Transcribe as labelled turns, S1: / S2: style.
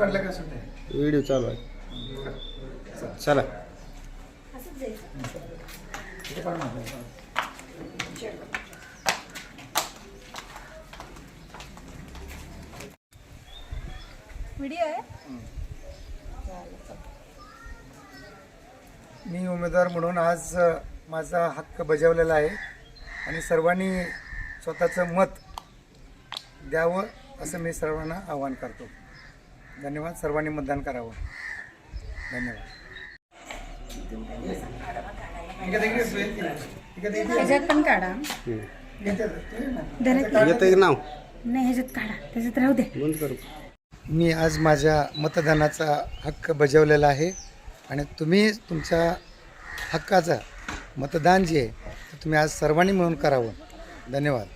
S1: काढला का सुद्धा
S2: व्हिडिओ चालू आहे. चला.
S3: व्हिडिओ आहे?
S1: मी उमेदवार म्हणून आज माझा हक्क बजावलेला आहे आणि सर्वांनी स्वतःचं मत द्यावं असं मी सर्वांना आवाहन करतो. धन्यवाद. सर्वांनी मतदान करावं. धन्यवाद.
S3: ह्याच्यात पण काढा.
S2: येतं नाव.
S3: नाही ह्याच्यात काढा. त्याच्यात राहू दे.
S2: बंद कर.
S1: मी आज माझ्या मतदानाचा हक्क बजावलेला आहे आणि तुम्ही तुमच्या हक्काचा मतदान जे आहे ते तुम्ही आज सर्वांनी मिळून करावं. धन्यवाद.